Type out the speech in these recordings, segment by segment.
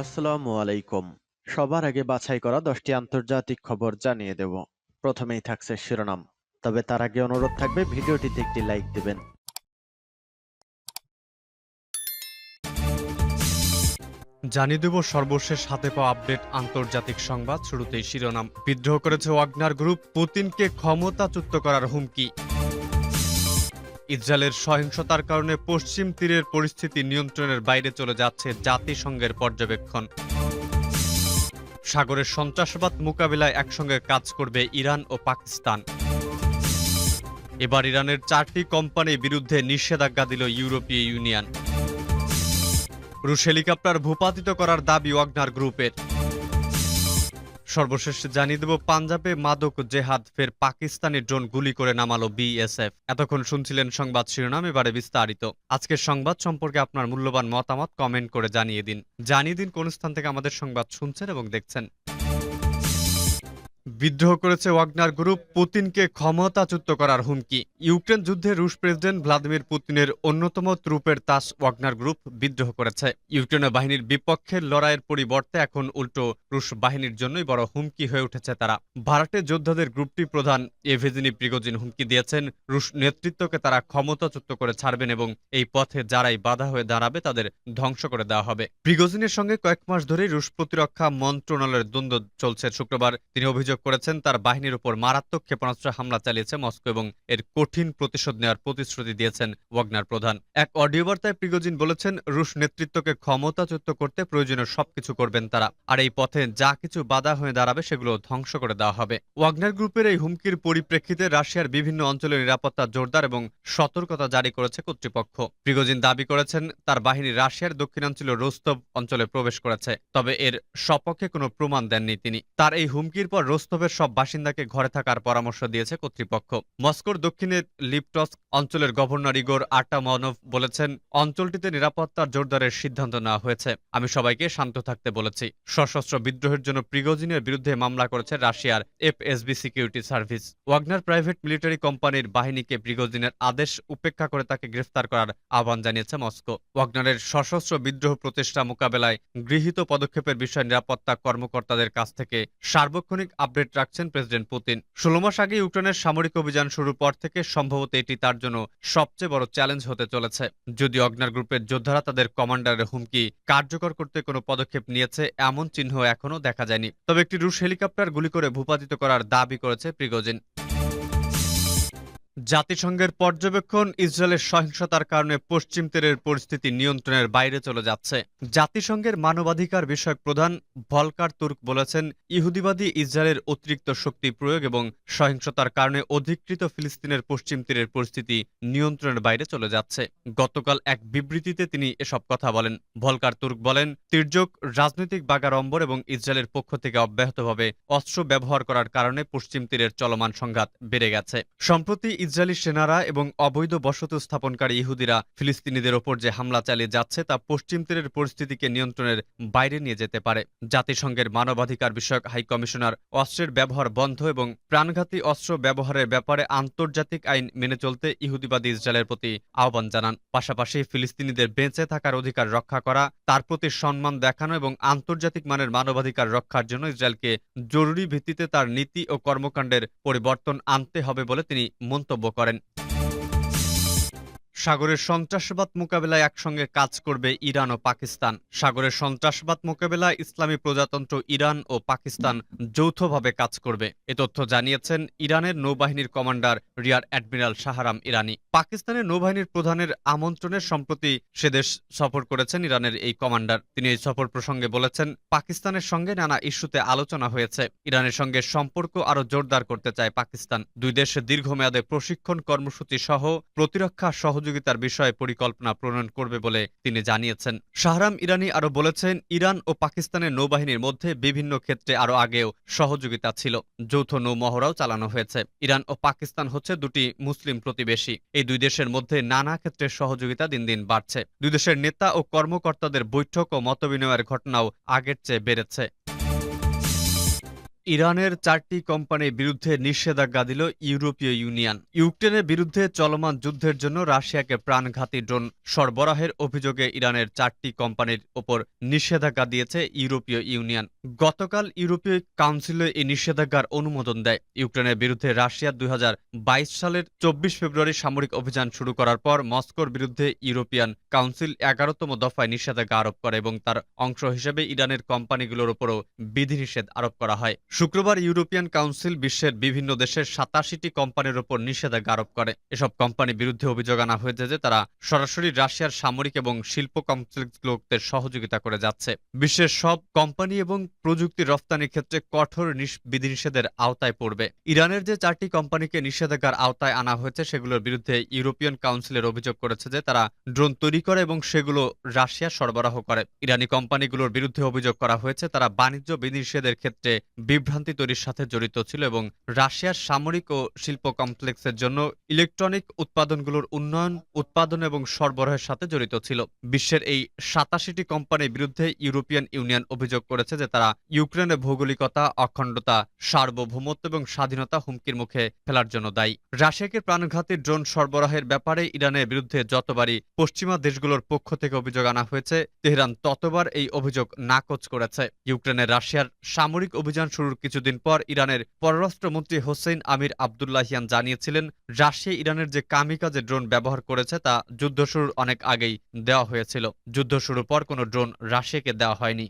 আসসালামু আলাইকুম। সবার আগে বাছাই করা দশটি আন্তর্জাতিক খবর জানিয়ে দেব। প্রথমেই থাকছে শিরোনাম। তবে তার আগে অনুরোধ থাকবে, ভিডিওটিতে একটি লাইক দিবেন। জানিয়ে দেব সর্বশেষ হাতে পাওয়া আপডেট আন্তর্জাতিক সংবাদ। শুরুতেই শিরোনাম। বিদ্রোহ করেছে ওয়াগনার গ্রুপ। পুতিনকে ক্ষমতাচ্যুত করার হুমকি। ইসরায়েলের সহিংসতার কারণে পশ্চিম তীরের পরিস্থিতি নিয়ন্ত্রণের বাইরে চলে যাচ্ছে জাতিসংঘের পর্যবেক্ষণ। সাগরের সন্ত্রাসবাদ মোকাবিলায় একসঙ্গে কাজ করবে ইরান ও পাকিস্তান। এবার ইরানের চারটি কোম্পানির বিরুদ্ধে নিষেধাজ্ঞা দিল ইউরোপীয় ইউনিয়ন। রুশ হেলিকপ্টার ভূপাতিত করার দাবি ওয়াগনার গ্রুপের। সর্বশেষ জানিয়ে দেব, পাঞ্জাবে মাদক জেহাদ, ফের পাকিস্তানি ড্রোন গুলি করে নামালো বিএসএফ। এতক্ষণ শুনছিলেন সংবাদ শিরোনাম, এবারে বিস্তারিত। আজকের সংবাদ সম্পর্কে আপনার মূল্যবান মতামত কমেন্ট করে জানিয়ে দিন। জানিয়ে দিন কোন স্থান থেকে আমাদের সংবাদ শুনছেন এবং দেখছেন। বিদ্রোহ করেছে ওয়াগনার গ্রুপ পুতিনকে ক্ষমতাচ্যুত করার হুমকি। ইউক্রেন যুদ্ধে রুশ প্রেসিডেন্ট ভ্লাদিমির পুতিনের অন্যতম ত্রুপের তাস ওয়াগনার গ্রুপ বিদ্রোহ করেছে। ইউক্রেনের বাহিনীর বিপক্ষে লড়াইয়ের পরিবর্তে এখন উল্টো রুশ বাহিনীর জন্যই বড় হুমকি হয়ে উঠেছে তারা। ভাড়াটে যোদ্ধাদের গ্রুপটি প্রধান এভেজিনি প্রিগোজিন হুমকি দিয়েছেন। রুশ নেতৃত্বকে তারা ক্ষমতাচ্যুত করে ছাড়বেন এবং এই পথে যারাই বাধা হয়ে দাঁড়াবে তাদের ধ্বংস করে দেওয়া হবে। প্রিগোজিনের সঙ্গে কয়েক মাস ধরেই রুশ প্রতিরক্ষা মন্ত্রণালয়ের দ্বন্দ্ব চলছে শুক্রবার। তিনি অভিযোগ করেছেন, তার বাহিনীর উপর মারাত্মক ক্ষেপণাস্ত্র হামলা চালিয়েছে মস্কো এবং এর কঠিন প্রতিশোধ নেওয়ার প্রতিশ্রুতি দিয়েছেন ওয়াগনার প্রধান। এক অডিও বার্তায় প্রিগোজিন বলেছেন, রুশ নেতৃত্বকে ক্ষমতাচ্যুত করতে প্রয়োজনীয় সবকিছু করবেন তারা, আর এই পথে যা কিছু বাধা হয়ে দাঁড়াবে সেগুলো ধ্বংস করে দেওয়া হবে। ওয়াগনার গ্রুপের এই হুমকির পরিপ্রেক্ষিতে রাশিয়ার বিভিন্ন অঞ্চলের নিরাপত্তা জোরদার এবং সতর্কতা জারি করেছে কর্তৃপক্ষ। প্রিগোজিন দাবি করেছেন, তার বাহিনী রাশিয়ার দক্ষিণাঞ্চল রোস্তব অঞ্চলে প্রবেশ করেছে, তবে এর সপক্ষে কোনো প্রমাণ দেননি তিনি। তার এই হুমকির পর রোস্তবের সব বাসিন্দাকে ঘরে থাকার পরামর্শ দিয়েছে কর্তৃপক্ষ। মস্কোর দক্ষিণে লিপটস্ক অঞ্চলের গভর্নর ইগোর আটামনভ বলেছেন, অঞ্চলটিতে নিরাপত্তার জোরদারের সিদ্ধান্ত নেওয়া হয়েছে। আমি সবাইকে শান্ত থাকতে বলেছি। সশস্ত্র বিদ্রোহের জন্য প্রিগোজিনের বিরুদ্ধে মামলা করেছে রাশিয়ার FSB security service. Wagner private military কোম্পানির বাহিনীকে প্রিগোজিনের আদেশ উপেক্ষা করে তাকে গ্রেফতার করার আহ্বান জানিয়েছে মস্কো। ওয়াগনারের সশস্ত্র বিদ্রোহ প্রচেষ্টা মোকাবেলায় গৃহীত পদক্ষেপের বিষয়ে নিরাপত্তা কর্মকর্তাদের কাছ থেকে সার্বক্ষণিক আপডেট রাখছেন প্রেসিডেন্ট পুতিন। ষোলো মাস আগে ইউক্রেনের সামরিক অভিযান শুরুর পর থেকে সম্ভবত এটি তার জন্য সবচেয়ে বড় চ্যালেঞ্জ হতে চলেছে। যদি অগ্নার গ্রুপের যোদ্ধারা তাদের কমান্ডারের হুমকি কার্যকর করতে কোনো পদক্ষেপ নিয়েছে, এমন চিহ্ন এখনও দেখা যায়নি। তবে একটি রুশ হেলিকপ্টার গুলি করে ভূপাতিত করার দাবি করেছে প্রিগোজিন। জাতিসংঘের পর্যবেক্ষণ ইসরায়েলের সহিংসতার কারণে পশ্চিম তীরের পরিস্থিতি নিয়ন্ত্রণের বাইরে চলে যাচ্ছে। জাতিসংঘের মানবাধিকার বিষয়ক প্রধান ভলকার তুর্ক বলেছেন, ইহুদিবাদী ইসরায়েলের অতিরিক্ত শক্তি প্রয়োগ এবং সহিংসতার কারণে অধিকৃত ফিলিস্তিনের পশ্চিম তীরের পরিস্থিতি নিয়ন্ত্রণের বাইরে চলে যাচ্ছে। গতকাল এক বিবৃতিতে তিনি এসব কথা বলেন। ভলকার তুর্ক বলেন, তির্যক রাজনৈতিক বাগাড়ম্বর এবং ইসরায়েলের পক্ষ থেকে অব্যাহতভাবে অস্ত্র ব্যবহার করার কারণে পশ্চিম তীরের চলমান সংঘাত বেড়ে গেছে। সম্প্রতি ইসরায়েলি সেনারা এবং অবৈধ বসতি স্থাপনকারী ইহুদিরা ফিলিস্তিনিদের ওপর যে হামলা চালিয়ে যাচ্ছে তা পশ্চিম তীরের পরিস্থিতিকে নিয়ন্ত্রণের বাইরে নিয়ে যেতে পারে। জাতিসংঘের মানবাধিকার বিষয়ক হাই কমিশনার অস্ত্রের ব্যবহার বন্ধ এবং প্রাণঘাতী অস্ত্র ব্যবহারের ব্যাপারে আন্তর্জাতিক আইন মেনে চলতে ইহুদিবাদী ইসরায়েলের প্রতি আহ্বান জানান। পাশাপাশি ফিলিস্তিনিদের বেঁচে থাকার অধিকার রক্ষা করা, তার প্রতি সম্মান দেখানো এবং আন্তর্জাতিক মানের মানবাধিকার রক্ষার জন্য ইসরায়েলকে জরুরি ভিত্তিতে তার নীতি ও কর্মকাণ্ডের পরিবর্তন আনতে হবে বলে তিনি মন্তব্য করেন। সাগরের সন্ত্রাসবাদ মোকাবেলায় একসঙ্গে কাজ করবে ইরান ও পাকিস্তান। সাগরের সন্ত্রাসবাদ মোকাবেলায় ইসলামী প্রজাতন্ত্র ইরান ও পাকিস্তান যৌথভাবে কাজ করবে। এ তথ্য জানিয়েছেন ইরানের নৌবাহিনীর commander rear admiral Shahram Irani. পাকিস্তানের নৌবাহিনীর প্রধানের আমন্ত্রণে সম্প্রতি সে দেশ সফর করেছেন ইরানের এই কমান্ডার। তিনি এই সফর প্রসঙ্গে বলেছেন, পাকিস্তানের সঙ্গে নানা ইস্যুতে আলোচনা হয়েছে। ইরানের সঙ্গে সম্পর্ক আরও জোরদার করতে চায় পাকিস্তান। দুই দেশে দীর্ঘমেয়াদে প্রশিক্ষণ কর্মসূচি সহ প্রতিরক্ষা সহযোগিতার বিষয়ে পরিকল্পনা প্রণয়ন করবে বলে তিনি জানিয়েছেন। শাহরাম ইরানি আরও বলেছেন, ইরান ও পাকিস্তানের নৌবাহিনীর মধ্যে বিভিন্ন ক্ষেত্রে আরও আগেও সহযোগিতা ছিল। যৌথ নৌমহড়াও চালানো হয়েছে। ইরান ও পাকিস্তান হচ্ছে দুটি মুসলিম প্রতিবেশী। এই দুই দেশের মধ্যে নানা ক্ষেত্রে সহযোগিতা দিন দিন বাড়ছে। দুই দেশের নেতা ও কর্মকর্তাদের বৈঠক ও মতবিনিময়ের ঘটনাও আগের চেয়ে বেড়েছে। ইরানের চারটি কোম্পানির বিরুদ্ধে নিষেধাজ্ঞা দিল ইউরোপীয় ইউনিয়ন। ইউক্রেনের বিরুদ্ধে চলমান যুদ্ধের জন্য রাশিয়াকে প্রাণঘাতী ড্রোন সরবরাহের অভিযোগে ইরানের চারটি কোম্পানির ওপর নিষেধাজ্ঞা দিয়েছে ইউরোপীয় ইউনিয়ন। গতকাল ইউরোপীয় কাউন্সিলে এই নিষেধাজ্ঞার অনুমোদন দেয়। ইউক্রেনের বিরুদ্ধে রাশিয়া দুই হাজার বাইশ সালের চব্বিশ ফেব্রুয়ারি সামরিক অভিযান শুরু করার পর মস্কোর বিরুদ্ধে ইউরোপিয়ান কাউন্সিল এগারোতম দফায় নিষেধাজ্ঞা আরোপ করে এবং তার অংশ হিসেবে ইরানের কোম্পানিগুলোর ওপরও বিধিনিষেধ আরোপ করা হয়। শুক্রবার ইউরোপিয়ান কাউন্সিল বিশ্বের বিভিন্ন দেশের সাতাশিটি কোম্পানির উপর নিষেধাজ্ঞা আরোপ করে। এসব কোম্পানির বিরুদ্ধে অভিযোগ আনা হয়েছে যে তারা সরাসরি রাশিয়ার সামরিক এবং শিল্প কমপ্লেক্সগুলোতে সহযোগিতা করে যাচ্ছে। বিশ্বের সব কোম্পানি এবং প্রযুক্তি রপ্তানির ক্ষেত্রে কঠোর বিধিনিষেধের আওতায় পড়বে। ইরানের যে চারটি কোম্পানিকে নিষেধাজ্ঞার আওতায় আনা হয়েছে, সেগুলোর বিরুদ্ধে ইউরোপিয়ান কাউন্সিলের অভিযোগ করেছে যে তারা ড্রোন তৈরি করে এবং সেগুলো রাশিয়া সরবরাহ করে। ইরানি কোম্পানিগুলোর বিরুদ্ধে অভিযোগ করা হয়েছে, তারা বাণিজ্য বিধিনিষেধের ক্ষেত্রে বিভ্রান্তি তৈরির সাথে জড়িত ছিল এবং রাশিয়ার সামরিক ও শিল্প কমপ্লেক্সের জন্য ইলেকট্রনিক উৎপাদনগুলোর উন্নয়ন, উৎপাদন এবং সরবরাহের সাথে জড়িত ছিল। বিশ্বের এই সাতাশিটি কোম্পানির বিরুদ্ধে ইউরোপিয়ান ইউনিয়ন অভিযোগ করেছে যে তারা ইউক্রেনের ভৌগোলিকতা, অখণ্ডতা, সার্বভৌমত্ব এবং স্বাধীনতা হুমকির মুখে ফেলার জন্য দায়ী। রাশিয়াকে প্রাণঘাতী ড্রোন সরবরাহের ব্যাপারে ইরানের বিরুদ্ধে যতবারই পশ্চিমা দেশগুলোর পক্ষ থেকে অভিযোগ আনা হয়েছে, তেহরান ততবার এই অভিযোগ নাকচ করেছে। ইউক্রেনের রাশিয়ার সামরিক অভিযান শুরুর কিছুদিন পর ইরানের পররাষ্ট্রমন্ত্রী হোসেন আমির আবদুল্লাহিয়ান জানিয়েছিলেন, রাশিয়া ইরানের যে কামিকাজে ড্রোন ব্যবহার করেছে তা যুদ্ধ শুরুর অনেক আগেই দেওয়া হয়েছিল। যুদ্ধ শুরুর পর কোনো ড্রোন রাশিয়াকে দেওয়া হয়নি।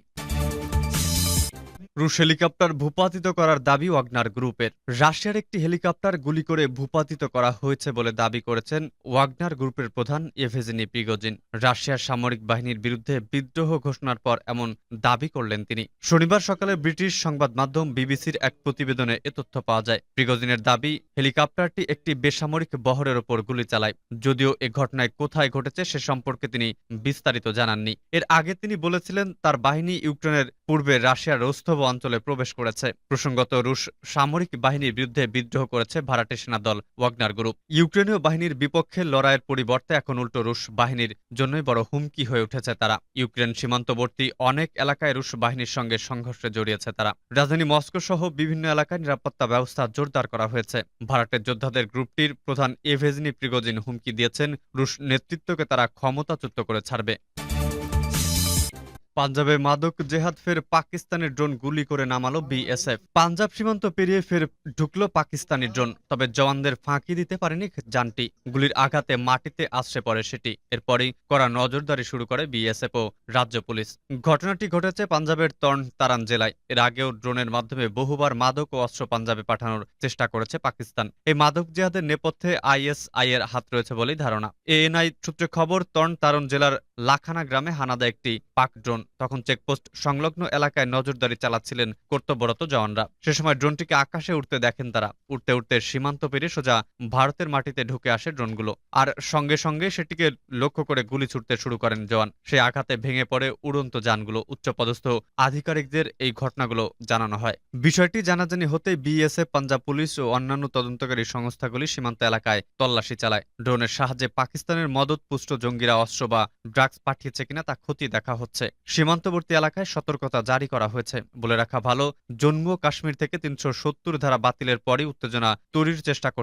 রুশ হেলিকপ্টার ভূপাতিত করার দাবি ওয়াগনার গ্রুপের। রাশিয়ার একটি হেলিকপ্টার গুলি করে ভূপাতিত করা হয়েছে বলে দাবি করেছেন ওয়াগনার গ্রুপের প্রধান এভেজেনি প্রিগোজিন। রাশিয়ার সামরিক বাহিনীর বিরুদ্ধে বিদ্রোহ ঘোষণার পর এমন দাবি করলেন তিনি। শনিবার সকালে ব্রিটিশ সংবাদ মাধ্যম বিবিসির এক প্রতিবেদনে এ তথ্য পাওয়া যায়। প্রিগোজিনের দাবি, হেলিকপ্টারটি একটি বেসামরিক বহরের ওপর গুলি চালায়। যদিও এ ঘটনায় কোথায় ঘটেছে সে সম্পর্কে তিনি বিস্তারিত জানাননি। এর আগে তিনি বলেছিলেন, তার বাহিনী ইউক্রেনের পূর্বে রাশিয়ার রোস্তভ অঞ্চলে প্রবেশ করেছে। প্রসঙ্গত রুশ সামরিক বাহিনীর বিরুদ্ধে বিদ্রোহ করেছে ভাড়াটে সেনা দল ওয়াগনার গ্রুপ। ইউক্রেনীয় বাহিনীর বিপক্ষে লড়াইয়ের পরিবর্তে এখন উল্টো রুশ বাহিনীর জন্যই বড় হুমকি হয়ে উঠেছে তারা। ইউক্রেন সীমান্তবর্তী অনেক এলাকায় রুশ বাহিনীর সঙ্গে সংঘর্ষে জড়িয়েছে তারা। রাজধানী মস্কো সহ বিভিন্ন এলাকায় নিরাপত্তা ব্যবস্থা জোরদার করা হয়েছে। ভাড়াটের যোদ্ধাদের গ্রুপটির প্রধান এভেজনি প্রিগোজিন হুমকি দিয়েছেন। রুশ নেতৃত্বকে তারা ক্ষমতাচ্যুত করে ছাড়বে। পাঞ্জাবে মাদক জেহাদ ফের পাকিস্তানের ড্রোন গুলি করে নামালো বিএসএফ। পাঞ্জাব সীমান্ত পেরিয়ে ফের ঢুকলো পাকিস্তানি ড্রোন, তবে জওয়ানদের ফাঁকি দিতে পারেনি যানটি। গুলির আঘাতে মাটিতে আশ্রে পড়ে সেটি। এরপরই করা নজরদারি শুরু করে বিএসএফ ও রাজ্য পুলিশ। ঘটনাটি ঘটেছে পাঞ্জাবের তর্ন তারান জেলায়। এর আগেও ড্রোনের মাধ্যমে বহুবার মাদক ও অস্ত্র পাঞ্জাবে পাঠানোর চেষ্টা করেছে পাকিস্তান। এই মাদক জেহাদের নেপথ্যে আইএসআই এর হাত রয়েছে বলেই ধারণা। এএনআই সূত্রে খবর তর্ন তারন জেলার লাখানা গ্রামে হানা দেয় একটি পাক ড্রোন তখন চেকপোস্ট সংলগ্ন এলাকায় নজরদারি চালাচ্ছিলেন কর্তব্যরত জওয়ানরা। সে সময় ড্রোনটিকে আকাশে উঠতে দেখেন তারা। উঠতে উঠতে সীমান্ত পেরিয়ে সোজা ভারতের মাটিতে ঢুকে আসে ড্রোনগুলো। আর সঙ্গে সঙ্গে সেটিকে লক্ষ্য করে গুলি ছুটতে শুরু করেন জওয়ান। সেই আঘাতে ভেঙে পড়ে উড়ন্ত যানগুলো, উচ্চপদস্থ আধিকারিকদের এই ঘটনাগুলো জানানো হয়। বিষয়টি জানাজানি হতে বিএসএফ, পাঞ্জাব পুলিশ ও অন্যান্য তদন্তকারী সংস্থাগুলি সীমান্ত এলাকায় তল্লাশি চালায়। ড্রোনের সাহায্যে পাকিস্তানের মদতপুষ্ট জঙ্গিরা অস্ত্র বা ড্রাগস পাঠিয়েছে কিনা তা ক্ষতি দেখা হচ্ছে। সীমান্তবর্তী এলাকায় সতর্কতা জারি করা হয়েছে। বলে রাখা ভালো, জম্মু কাশ্মীর থেকে তিনশো সত্তর ধারা বাতিলের পরই উত্তেজনা তৈরির চেষ্টা করছে।